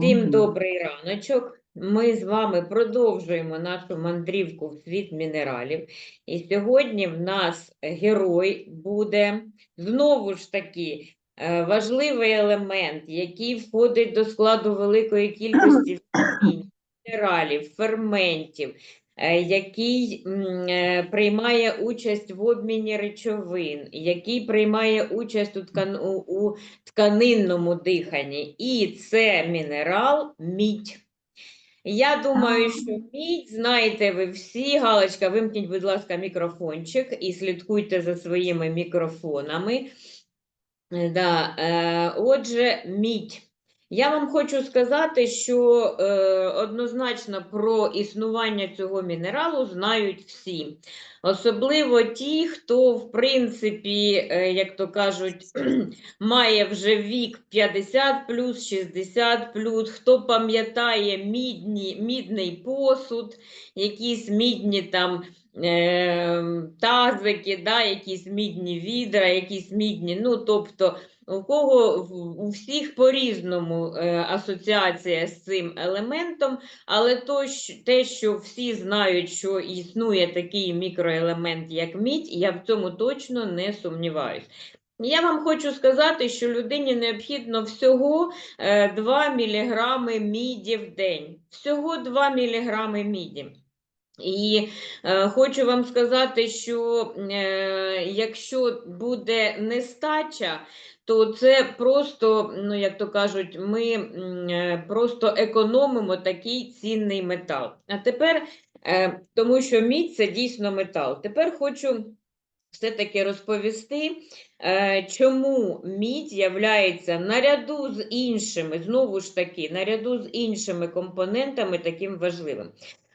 Всім добрий раночок. Ми з вами продовжуємо нашу мандрівку в світ мінералів. І сьогодні в нас герой буде знову ж таки е, важливий елемент, який входить до складу великої кількості мінералів, ферментів, який е, приймає участь в обміні речовин, який приймає участь у, ткан... у, тканинному диханні. І це мінерал мідь. Я думаю, що мідь знаєте ви всі. Галочка, вимкніть, будь ласка, мікрофончик і слідкуйте за своїми мікрофонами. Е, Да, е, отже, мідь. Я вам хочу сказати, що е, однозначно про існування цього мінералу знають всі. Особливо ті, хто, в принципі, е, як то кажуть, має вже вік 50 плюс, 60 плюс, хто пам'ятає мідні, мідний посуд, якісь мідні там е, тазики, да, якісь мідні відра, якісь мідні, ну, тобто у кого у всіх по-різному е, асоціація з цим елементом, але то, те, що всі знають, що існує такий мікроелемент, як мідь, я в цьому точно не сумніваюсь. Я вам хочу сказати, що людині необхідно всього е, 2 мг міді в день. Всього 2 мг міді. І е, хочу вам сказати, що е, якщо буде нестача, то це просто, ну як то кажуть, ми е, просто економимо такий цінний метал. А тепер, е, тому що мідь це дійсно метал. Тепер хочу все-таки розповісти, е, чому мідь являється наряду з іншими, знову ж таки, наряду з іншими компонентами таким важливим.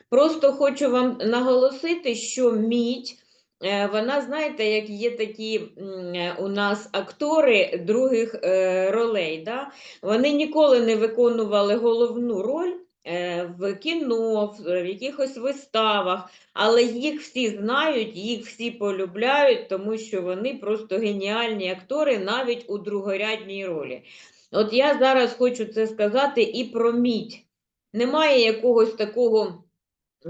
Просто хочу вам наголосити, що мідь, е, вона, знаєте, як є такі е, у нас актори других е, ролей, да? вони ніколи не виконували головну роль в кіно, в якихось виставах, але їх всі знають, їх всі полюбляють, тому що вони просто геніальні актори навіть у другорядній ролі. От я зараз хочу це сказати і про мідь. Немає якогось такого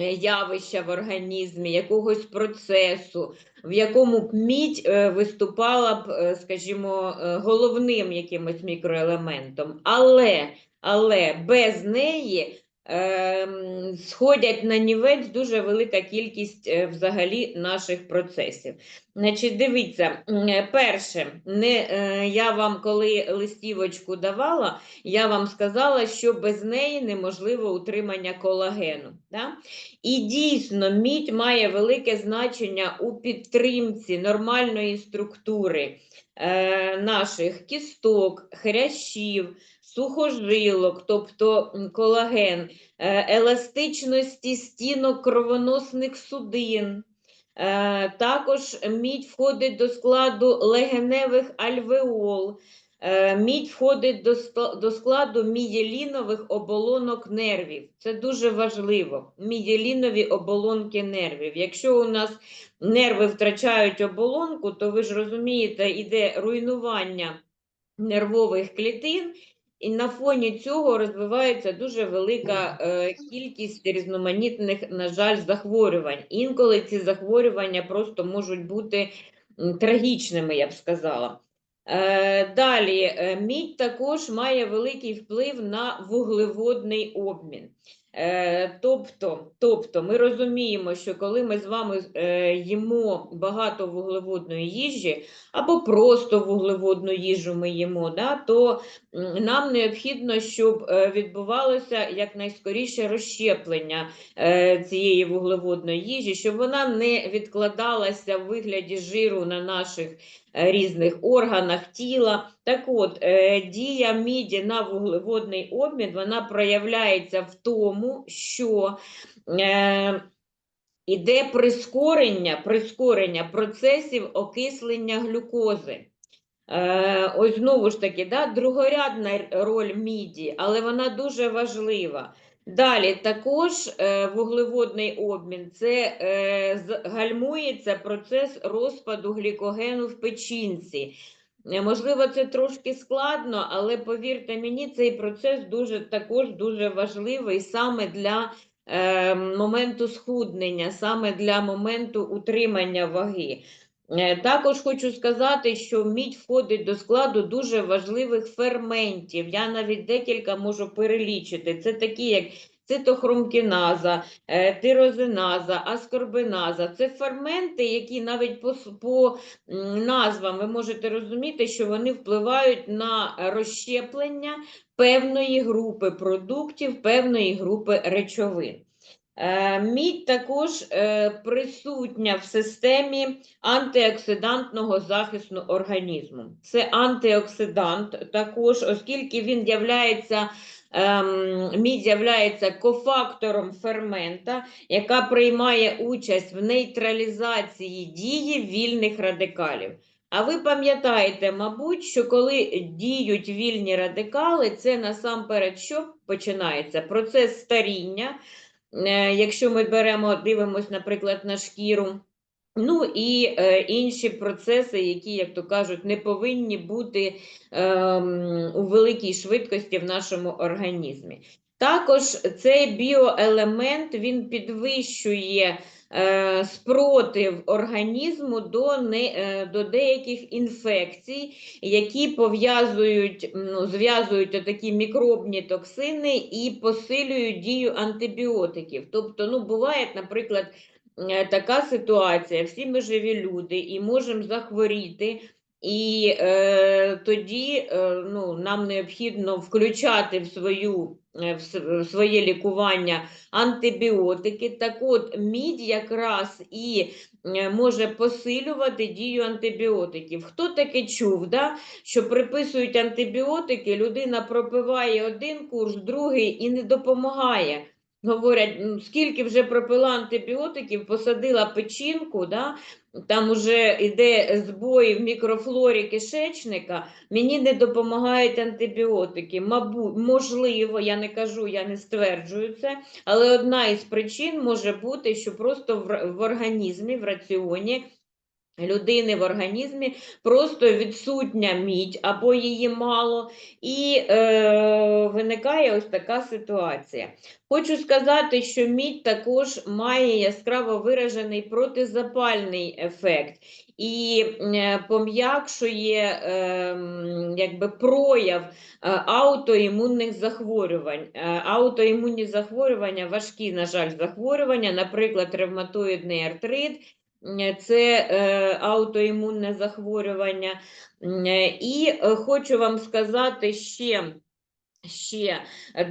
явища в організмі, якогось процесу, в якому б мідь е, виступала б, е, скажімо, е, головним якимось мікроелементом. Але, але без неї сходять на нівець дуже велика кількість е, взагалі наших процесів. Значить, дивіться, е, перше, не, е, я вам коли листівочку давала, я вам сказала, що без неї неможливо утримання колагену. Да? І дійсно, мідь має велике значення у підтримці нормальної структури наших кісток, хрящів, сухожилок, тобто колаген, е, еластичності стінок кровоносних судин. Е, Також мідь входить до складу легеневих альвеол. Е, Мідь входить до, складу мієлінових оболонок нервів. Це дуже важливо. Мієлінові оболонки нервів. Якщо у нас нерви втрачають оболонку, то ви ж розумієте, іде руйнування нервових клітин, і на фоні цього розвивається дуже велика е, кількість різноманітних, на жаль, захворювань. Інколи ці захворювання просто можуть бути трагічними, я б сказала. Е, Далі, е, мідь також має великий вплив на вуглеводний обмін. Е, Тобто, тобто ми розуміємо, що коли ми з вами е, їмо багато вуглеводної їжі, або просто вуглеводну їжу ми їмо, да, то нам необхідно, щоб е, відбувалося якнайскоріше розщеплення цієї вуглеводної їжі, щоб вона не відкладалася в вигляді жиру на наших різних органах тіла. Так от, е, дія міді на вуглеводний обмін вона проявляється в тому, що е, іде прискорення, прискорення процесів окислення глюкози. Е, ось знову ж таки, да, другорядна роль міді, але вона дуже важлива. Далі також е, вуглеводний обмін це е, гальмується процес розпаду глікогену в печінці. Е, Можливо, це трошки складно, але повірте мені, цей процес дуже також дуже важливий саме для е, моменту схуднення, саме для моменту утримання ваги. Е, Також хочу сказати, що мідь входить до складу дуже важливих ферментів. Я навіть декілька можу перелічити. Це такі, як цитохромкіназа, е, тирозиназа, аскорбиназа. Це ферменти, які навіть по, по назвам ви можете розуміти, що вони впливають на розщеплення певної групи продуктів, певної групи речовин. Е, Мідь також е, присутня в системі антиоксидантного захисту організму. Це антиоксидант також, оскільки він являється, ем, мідь являється кофактором фермента, яка приймає участь в нейтралізації дії вільних радикалів. А ви пам'ятаєте, мабуть, що коли діють вільні радикали, це насамперед що починається? Процес старіння, Якщо ми беремо, дивимось, наприклад, на шкіру, ну і е, інші процеси, які, як то кажуть, не повинні бути е, у великій швидкості в нашому організмі. Також цей біоелемент він підвищує е, спротив організму до, не, е, до деяких інфекцій, які пов'язують, ну, зв'язують такі мікробні токсини і посилюють дію антибіотиків. Тобто, ну, буває, наприклад, е, така ситуація, всі ми живі люди і можемо захворіти. І е, тоді е, ну, нам необхідно включати в, свою, е, в своє лікування антибіотики. Так от, мідь якраз і е, може посилювати дію антибіотиків. Хто таке чув, да? що приписують антибіотики, людина пропиває один курс, другий і не допомагає. Говорять, «Ну, скільки вже пропила антибіотиків, посадила печінку, да? там уже йде збої в мікрофлорі кишечника, мені не допомагають антибіотики. Мабуть, можливо, я не кажу, я не стверджую це, але одна із причин може бути, що просто в, в організмі, в раціоні людини в організмі просто відсутня мідь або її мало, і е, виникає ось така ситуація. Хочу сказати, що мідь також має яскраво виражений протизапальний ефект і е, пом'якшує е, якби прояв е, аутоімунних захворювань. Е, Аутоімунні захворювання, важкі, на жаль, захворювання, наприклад, ревматоїдний артрит, Е, це е, аутоімунне захворювання. Е, І е, хочу вам сказати ще. Ще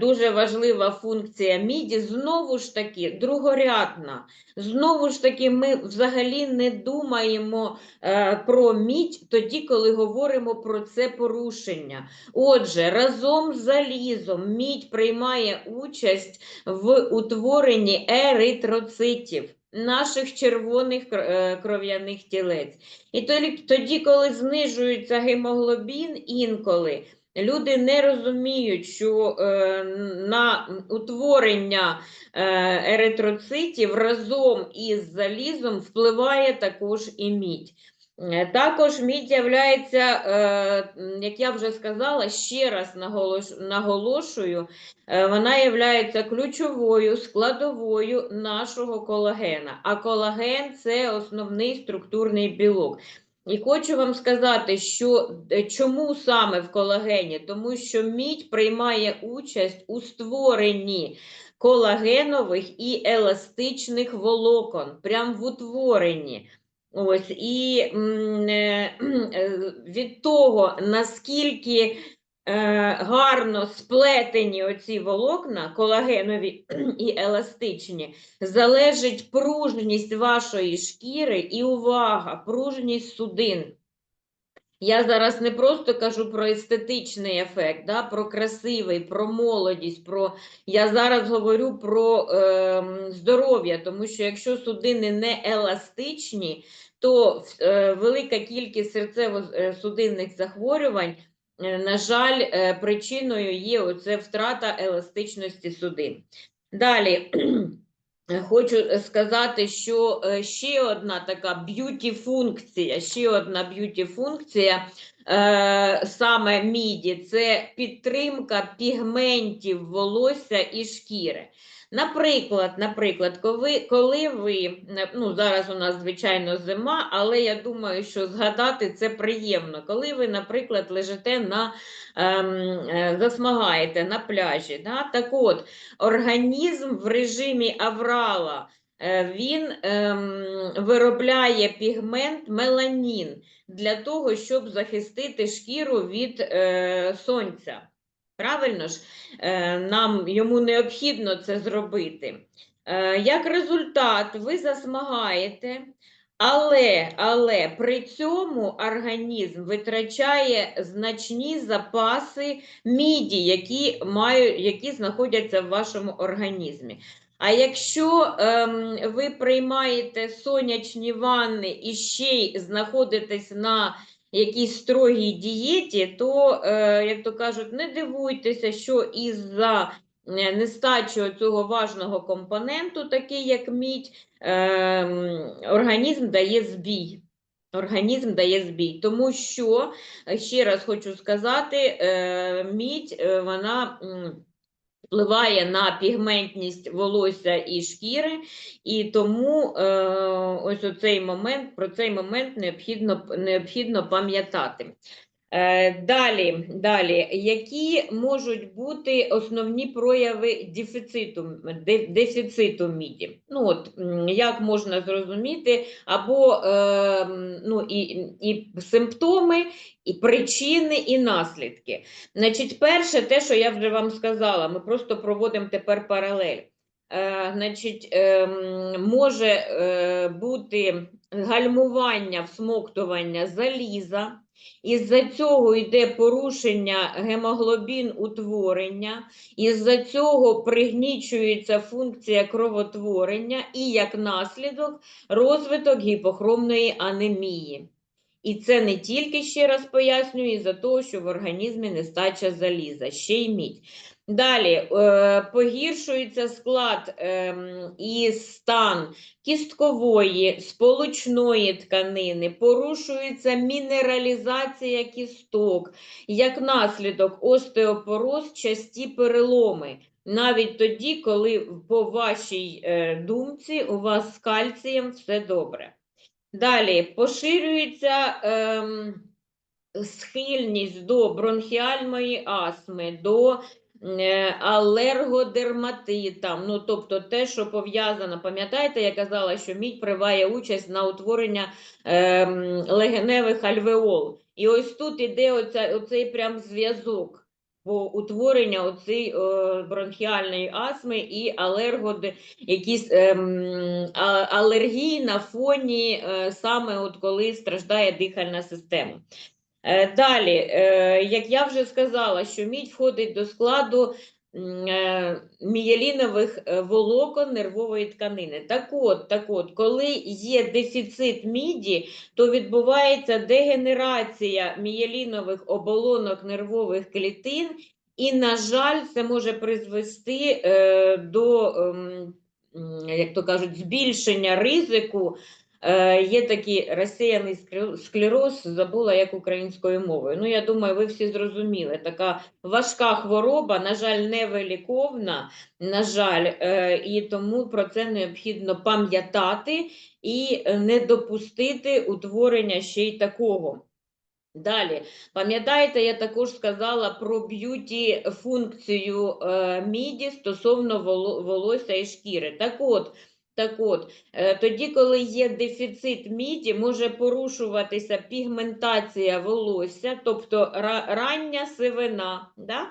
дуже важлива функція міді, знову ж таки, другорядна. Знову ж таки, ми взагалі не думаємо про мідь тоді, коли говоримо про це порушення. Отже, разом з залізом мідь приймає участь в утворенні еритроцитів, наших червоних е, кров'яних тілець. І тоді, коли знижується гемоглобін інколи, Люди не розуміють, що е, на утворення е, еритроцитів разом із залізом впливає також і мідь. Е, Також мідь являється, е, як я вже сказала, ще раз наголошую, е, вона являється ключовою складовою нашого колагена. А колаген це основний структурний білок. І хочу вам сказати, що чому саме в колагені? Тому що мідь приймає участь у створенні колагенових і еластичних волокон, прям в утворенні. Ось, і е, від того, наскільки е, гарно сплетені оці волокна, колагенові і еластичні, залежить пружність вашої шкіри і увага, пружність судин. Я зараз не просто кажу про естетичний ефект, да, про красивий, про молодість, про... я зараз говорю про ем, здоров'я, тому що якщо судини не еластичні, то е, велика кількість серцево-судинних захворювань, е, на жаль, е, причиною є оце втрата еластичності судин. Далі. Хочу сказати, що е, ще одна така б'юті-функція, ще одна б'юті-функція е, саме міді, це підтримка пігментів волосся і шкіри. Наприклад, наприклад, коли, коли ви, ну зараз у нас звичайно зима, але я думаю, що згадати це приємно. Коли ви, наприклад, лежите на ем, е, засмагаєте на пляжі, да? так от організм в режимі аврала. е, Він ем, виробляє пігмент меланін для того, щоб захистити шкіру від е, сонця. Правильно ж, Е, нам йому необхідно це зробити. Е, Як результат, ви засмагаєте, але, але при цьому організм витрачає значні запаси міді, які, мають, які знаходяться в вашому організмі. А якщо ем, ви приймаєте сонячні ванни і ще й знаходитесь на якійсь строгій дієті, то, е, як то кажуть, не дивуйтеся, що із-за е, нестачі цього важного компоненту, такий як мідь, ем, організм дає збій. Організм дає збій, тому що, е, ще раз хочу сказати, мідь, вона впливає на пігментність волосся і шкіри, і тому е, ось оцей момент, про цей момент необхідно, необхідно пам'ятати. Е, Далі, далі, які можуть бути основні прояви дефіциту, дефіциту міді? Ну, от, як можна зрозуміти, або е, ну, і, і симптоми, і причини, і наслідки. Значить, перше, те, що я вже вам сказала, ми просто проводимо тепер паралель. Е, значить, може бути гальмування, всмоктування заліза. Із-за цього йде порушення гемоглобін утворення, із-за цього пригнічується функція кровотворення і, як наслідок, розвиток гіпохромної анемії. І це не тільки, ще раз пояснюю, із-за того, що в організмі нестача заліза, ще й мідь. Далі е, погіршується склад ем, і стан кісткової, сполучної тканини, порушується мінералізація кісток, як наслідок остеопороз, часті переломи. Навіть тоді, коли по вашій е, думці у вас з кальцієм все добре. Далі поширюється ем, схильність до бронхіальної астми, до е, алергодерматита, ну, тобто те, що пов'язано, пам'ятаєте, я казала, що мідь приймає участь на утворення ем, легеневих альвеол. І ось тут іде оця, оцей прям зв'язок по утворення оцей, е, бронхіальної астми і алергоди, якісь ем, алергії на фоні е, саме от коли страждає дихальна система. Е, Далі, е, як я вже сказала, що мідь входить до складу е, мієлінових волокон нервової тканини. Так от, так от, коли є дефіцит міді, то відбувається дегенерація мієлінових оболонок нервових клітин, і, на жаль, це може призвести до, ем, як то кажуть, збільшення ризику Є такий розсіяний скле- склероз, забула як українською мовою. Ну, я думаю, ви всі зрозуміли. Така важка хвороба, на жаль, невиліковна, на жаль, е, і тому про це необхідно пам'ятати і е, не допустити утворення ще й такого. Далі, пам'ятаєте, я також сказала про б'юті функцію е, міді стосовно воло- волосся і шкіри. Так от, так от, е, тоді, коли є дефіцит міді, може порушуватися пігментація волосся, тобто рання сивина. Да?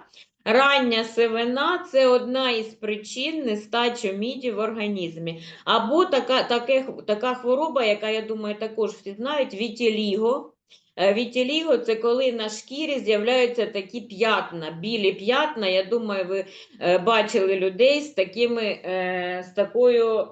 Рання сивина це одна із причин нестачі міді в організмі. Або така, таке, така хвороба, яка, я думаю, також всі знають, вітіліго. Е, Вітіліго це коли на шкірі з'являються такі п'ятна, білі п'ятна. Я думаю, ви е, бачили людей з, такими, е, з такою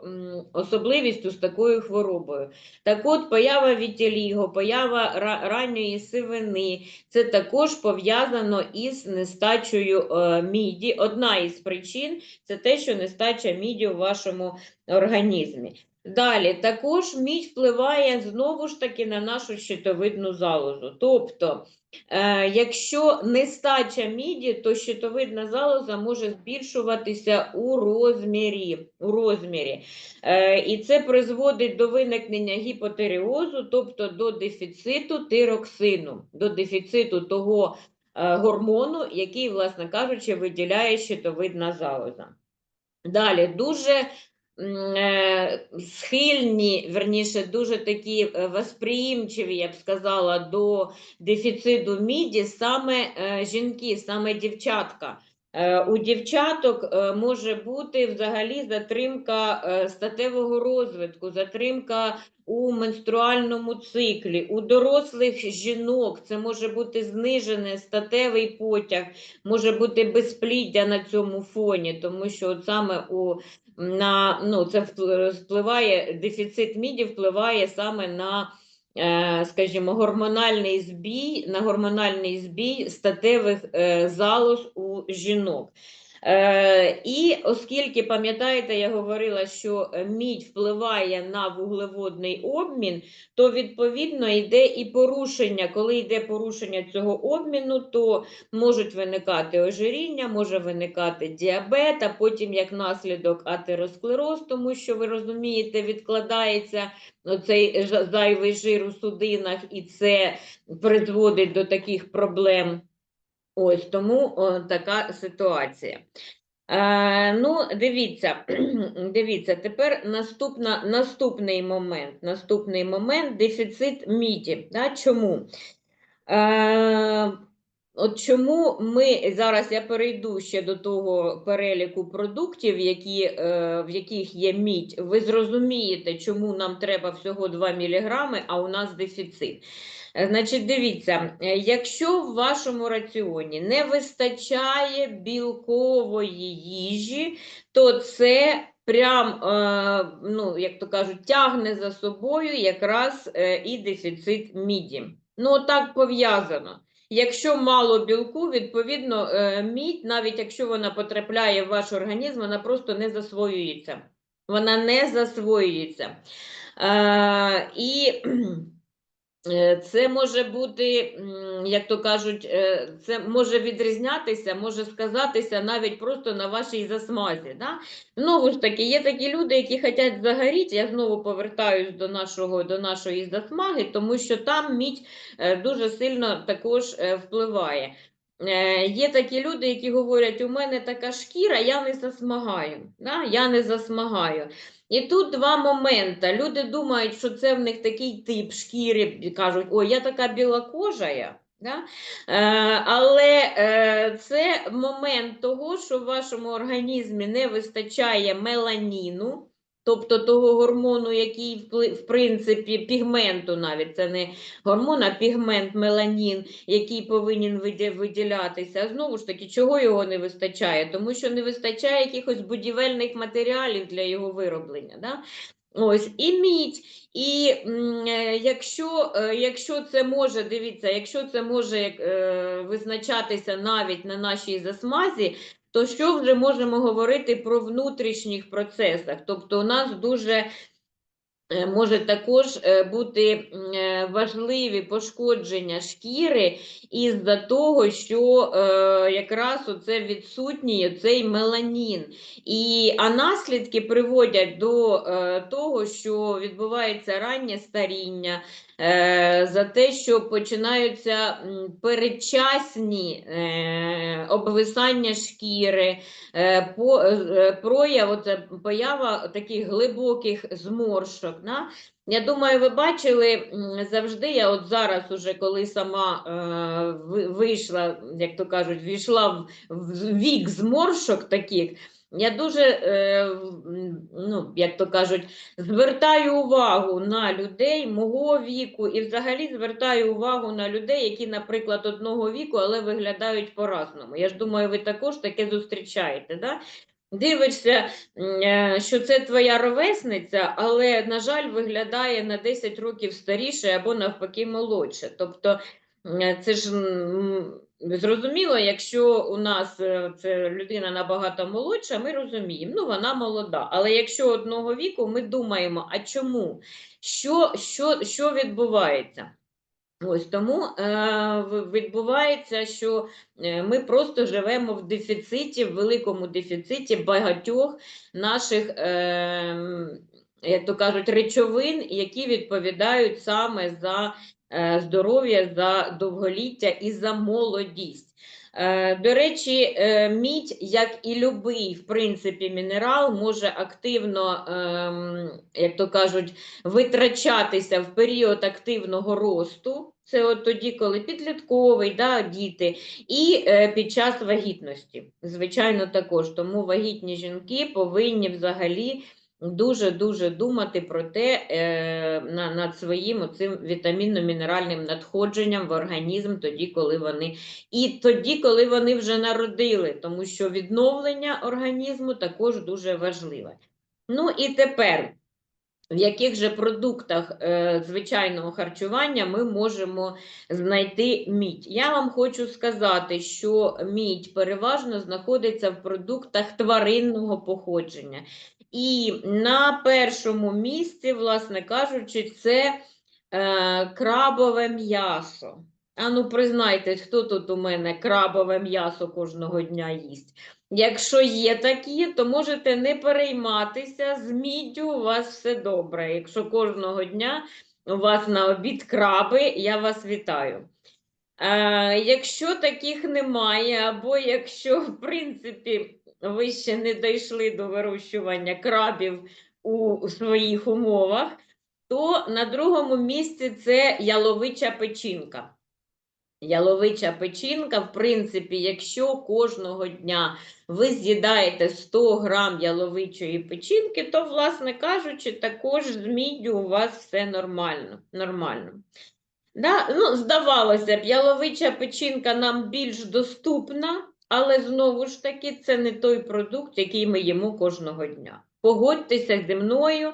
особливістю, з такою хворобою. Так от, поява вітіліго, поява ранньої сивини, це також пов'язано із нестачею міді. Одна із причин це те, що нестача міді у вашому організмі. Далі, також мідь впливає знову ж таки на нашу щитовидну залозу. Тобто, е, якщо нестача міді, то щитовидна залоза може збільшуватися у розмірі. У розмірі. Е, і це призводить до виникнення гіпотеріозу, тобто до дефіциту тироксину, до дефіциту того е, гормону, який, власне кажучи, виділяє щитовидна залоза. Далі дуже схильні, верніше, дуже такі е, восприємчиві, я б сказала, до дефіциту міді саме е, жінки, саме дівчатка. Е, У дівчаток е, може бути взагалі затримка е, статевого розвитку, затримка у менструальному циклі. У дорослих жінок це може бути знижений статевий потяг, може бути безпліддя на цьому фоні, тому що от саме у на ну, це впли- впливає, дефіцит міді впливає саме на, е, скажімо, гормональний збій, на гормональний збій статевих залож залоз у жінок. Е, і оскільки, пам'ятаєте, я говорила, що мідь впливає на вуглеводний обмін, то відповідно йде і порушення. Коли йде порушення цього обміну, то можуть виникати ожиріння, може виникати діабет, а потім як наслідок атеросклероз, тому що ви розумієте, відкладається оцей жа- зайвий жир у судинах, і це призводить до таких проблем. Ось тому о, така ситуація. Е, ну, дивіться, дивіться, тепер наступна, наступний момент. Наступний момент дефіцит міді. Да? Чому? Е, от чому ми зараз я перейду ще до того переліку продуктів, які, е, в яких є мідь. Ви зрозумієте, чому нам треба всього 2 мг, а у нас дефіцит. Е, Значить, дивіться, е, якщо в вашому раціоні не вистачає білкової їжі, то це прям, е, ну, як то кажуть, тягне за собою якраз і дефіцит міді. Ну, так пов'язано. Якщо мало білку, відповідно, мідь, навіть якщо вона потрапляє в ваш організм, вона просто не засвоюється. Вона не засвоюється. І Це може бути, як то кажуть, е, це може відрізнятися, може сказатися навіть просто на вашій засмазі. Да? Знову ж таки, є такі люди, які хочуть загоріти. Я знову повертаюсь до, нашого, до нашої засмаги, тому що там мідь е, дуже сильно також е, впливає. Е, Є такі люди, які говорять, у мене така шкіра, я не засмагаю. Да? Я не засмагаю. І тут два моменти. Люди думають, що це в них такий тип шкіри, кажуть, ой, я така білокожая. Да? Е, але е, це момент того, що в вашому організмі не вистачає меланіну, тобто того гормону, який в принципі пігменту навіть, це не гормон, а пігмент меланін, який повинен виділятися. А знову ж таки, чого його не вистачає? Тому що не вистачає якихось будівельних матеріалів для його вироблення. Да? Ось і мідь. І е, якщо, е, якщо це може, дивіться, якщо це може е, визначатися навіть на нашій засмазі, то що вже можемо говорити про внутрішніх процесах? Тобто у нас дуже е, може також е, бути е, важливі пошкодження шкіри із-за того, що якраз оце відсутній цей меланін. І, а наслідки приводять до того, що відбувається раннє старіння, за те, що починаються передчасні е, обвисання шкіри, е, е, прояв, оце, поява таких глибоких зморшок. Да? Я думаю, ви бачили завжди, я от зараз, уже коли сама е, вийшла, як то кажуть, війшла в вік зморшок таких, я дуже, е, ну, як то кажуть, звертаю увагу на людей мого віку і взагалі звертаю увагу на людей, які, наприклад, одного віку, але виглядають по-разному. Я ж думаю, ви також таке зустрічаєте. Да? Дивишся, е, що це твоя ровесниця, але, на жаль, виглядає на 10 років старіше або навпаки молодше. Тобто, м, це ж Зрозуміло, якщо у нас е, це людина набагато молодша, ми розуміємо, ну вона молода. Але якщо одного віку, ми думаємо, а чому? Що, що, що відбувається? Ось тому е, відбувається, що е, ми просто живемо в дефіциті, в великому дефіциті багатьох наших, е, як то кажуть, речовин, які відповідають саме за здоров'я, за довголіття і за молодість. Е, До речі, е, мідь, як і любий, в принципі, мінерал, може активно, ем, як то кажуть, витрачатися в період активного росту. Це от тоді, коли підлітковий, да, діти, і е, під час вагітності. Звичайно, також. Тому вагітні жінки повинні взагалі дуже-дуже думати про те, е, на, над своїм оцим вітамінно-мінеральним надходженням в організм, тоді, коли вони і тоді, коли вони вже народили, тому що відновлення організму також дуже важливе. Ну і тепер, в яких же продуктах е, звичайного харчування ми можемо знайти мідь? Я вам хочу сказати, що мідь переважно знаходиться в продуктах тваринного походження. І на першому місці, власне кажучи, це е, крабове м'ясо. А ну, признайтесь, хто тут у мене крабове м'ясо кожного дня їсть? Якщо є такі, то можете не перейматися, з міддю у вас все добре. Якщо кожного дня у вас на обід краби, я вас вітаю. Е, якщо таких немає, або якщо, в принципі, ви ще не дійшли до вирощування крабів у своїх умовах, то на другому місці це яловича печінка. Яловича печінка, в принципі, якщо кожного дня ви з'їдаєте 100 грам яловичої печінки, то, власне кажучи, також з міддю у вас все нормально. нормально. Да? Ну, здавалося б, яловича печінка нам більш доступна, але знову ж таки це не той продукт, який ми їмо кожного дня. Погодьтеся зі мною,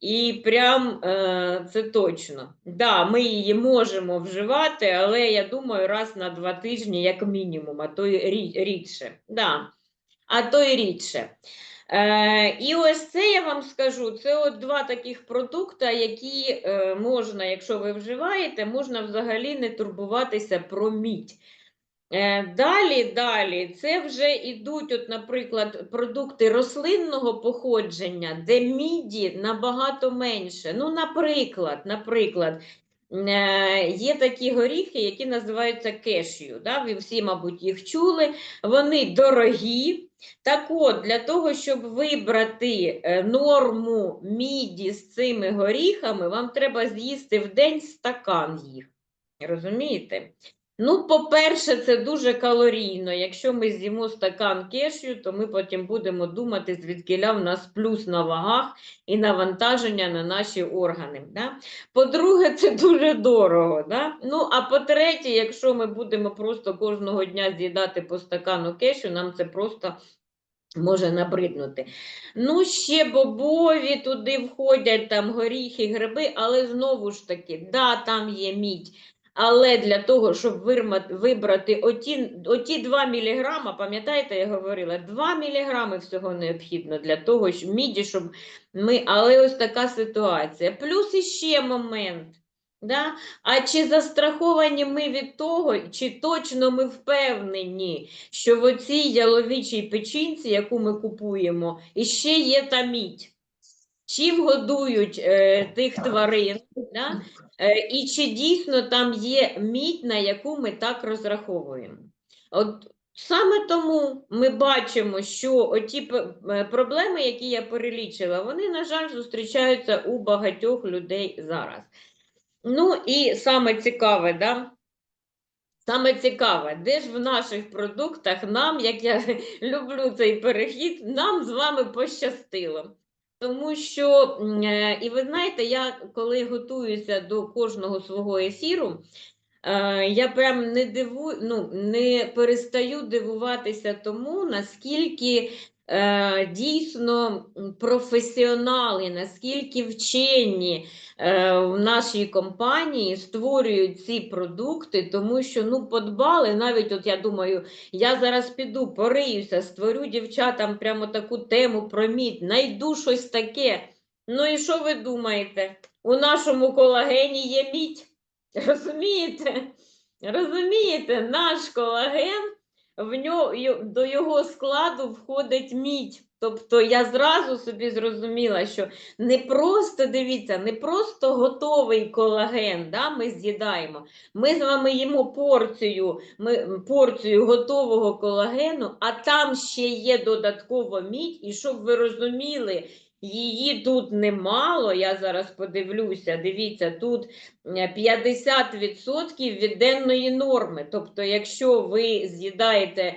і прям е, це точно. Да, ми її можемо вживати, але я думаю, раз на два тижні, як мінімум, а то й рідше. Да. А то й рідше. Е, і ось це я вам скажу: це от два таких продукти, які е, можна, якщо ви вживаєте, можна взагалі не турбуватися про мідь. Е, Далі, далі, це вже йдуть, от, наприклад, продукти рослинного походження, де міді набагато менше. Ну, наприклад, наприклад, е, є такі горіхи, які називаються кешю. Да? Ви всі, мабуть, їх чули. Вони дорогі. Так от, для того, щоб вибрати е, норму міді з цими горіхами, вам треба з'їсти в день стакан їх. Розумієте? Ну, по-перше, це дуже калорійно. Якщо ми з'їмо стакан кешю, то ми потім будемо думати, звідкиля в нас плюс на вагах і навантаження на наші органи. Да? По-друге, це дуже дорого. Да? Ну, а по-третє, якщо ми будемо просто кожного дня з'їдати по стакану кешю, нам це просто може набриднути. Ну, ще бобові туди входять, там горіхи, гриби, але знову ж таки, да, там є мідь. Але для того, щоб вибрати оті, оті 2 міліграма, пам'ятаєте, я говорила, 2 міліграми всього необхідно для того, щоб міді, щоб ми. Але ось така ситуація. Плюс іще момент. Да? А чи застраховані ми від того, чи точно ми впевнені, що в оцій яловичій печінці, яку ми купуємо, іще є та мідь? Чим годують е, тих тварин? Да? Е, і чи дійсно там є мідь, на яку ми так розраховуємо? От саме тому ми бачимо, що оті п- е, проблеми, які я перелічила, вони, на жаль, зустрічаються у багатьох людей зараз. Ну і саме цікаве, да? Саме цікаве, де ж в наших продуктах нам, як я люблю цей перехід, нам з вами пощастило. Тому що, е, і ви знаєте, я коли готуюся до кожного свого ефіру, е, я прям не диву, ну, не перестаю дивуватися тому, наскільки дійсно професіонали, наскільки вчені е, в нашій компанії створюють ці продукти, тому що ну подбали, навіть от я думаю, я зараз піду, пориюся, створю дівчатам прямо таку тему про мідь, найду щось таке. Ну і що ви думаєте? У нашому колагені є мідь. Розумієте? Розумієте, наш колаген, в нього, до його складу входить мідь. Тобто я зразу собі зрозуміла, що не просто, дивіться, не просто готовий колаген, да, ми з'їдаємо. Ми з вами їмо порцію, ми, порцію готового колагену, а там ще є додатково мідь, і щоб ви розуміли, її тут немало, я зараз подивлюся, дивіться, тут е, 50% від денної норми. Тобто, якщо ви з'їдаєте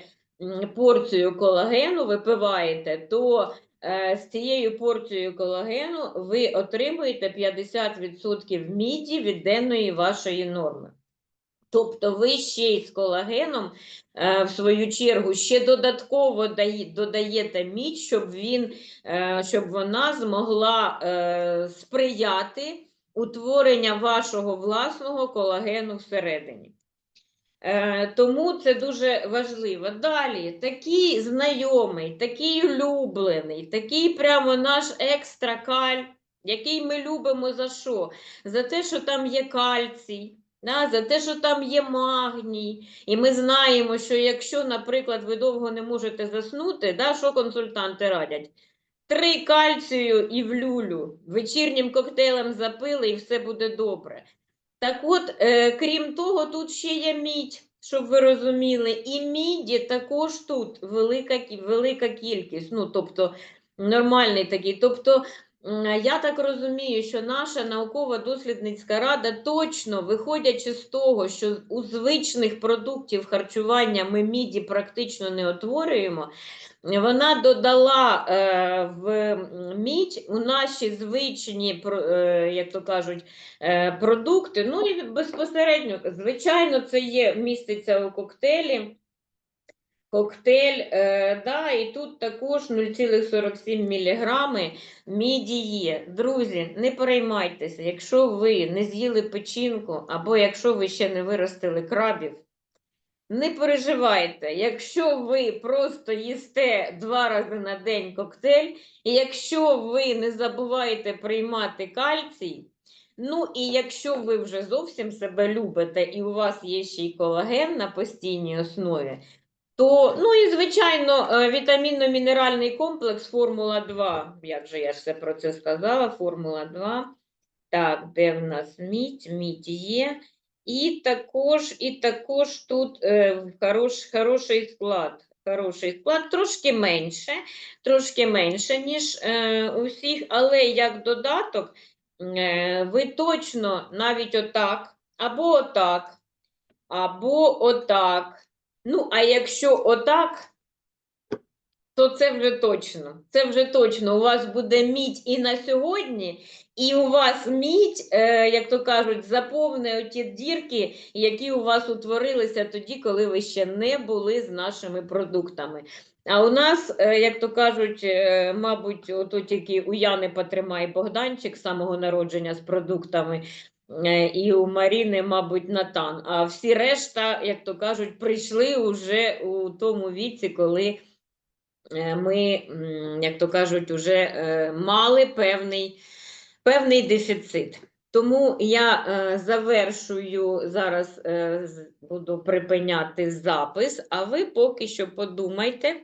порцію колагену, випиваєте, то е, з цією порцією колагену ви отримуєте 50% міді від денної вашої норми. Тобто ви ще й з колагеном, е, в свою чергу, ще додатково дає- додаєте мідь, щоб, він, е, щоб вона змогла сприяти утворення вашого власного колагену всередині. Е, Тому це дуже важливо. Далі, такий знайомий, такий улюблений, такий прямо наш екстра каль, який ми любимо за що? За те, що там є кальцій, да, за те, що там є магній. І ми знаємо, що якщо, наприклад, ви довго не можете заснути, да, що консультанти радять? Три кальцію і в люлю, вечірнім коктейлем запили і все буде добре. Так от, е, крім того, тут ще є мідь, щоб ви розуміли, і міді також тут велика, велика кількість, ну, тобто нормальний такий. Тобто, я так розумію, що наша науково-дослідницька рада точно, виходячи з того, що у звичних продуктів харчування ми міді практично не утворюємо, вона додала е, в мідь у наші звичні, е, як то кажуть, е, продукти. Ну і безпосередньо, звичайно, це є, міститься у коктейлі. Коктейль, е, да, і тут також 0,47 мг міді є. Друзі, не переймайтеся, якщо ви не з'їли печінку, або якщо ви ще не виростили крабів, не переживайте, якщо ви просто їсте два рази на день коктейль, і якщо ви не забуваєте приймати кальцій, ну і якщо ви вже зовсім себе любите і у вас є ще й колаген на постійній основі, то, ну і звичайно, е, вітамінно-мінеральний комплекс Формула 2. Як же я ж все про це сказала? Формула 2. Так, де в нас мідь? Мідь є. І також, і також тут е, хорош, хороший склад. Хороший склад, трошки менше, трошки менше, ніж е, у але як додаток, е, ви точно навіть отак, або отак, або отак. Ну, а якщо отак, то це вже точно. Це вже точно. У вас буде мідь і на сьогодні, і у вас мідь, е, як то кажуть, заповне оті дірки, які у вас утворилися тоді, коли ви ще не були з нашими продуктами. А у нас, е, як то кажуть, е, мабуть, ото тільки у Яни потримає Богданчик самого народження з продуктами. Е, І у Маріни, мабуть, Натан. А всі решта, як то кажуть, прийшли уже у тому віці, коли е, ми, як то кажуть, уже е, мали певний, певний дефіцит. Тому я завершую зараз, буду припиняти запис, а ви поки що подумайте,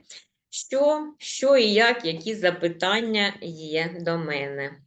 що, що і як, які запитання є до мене.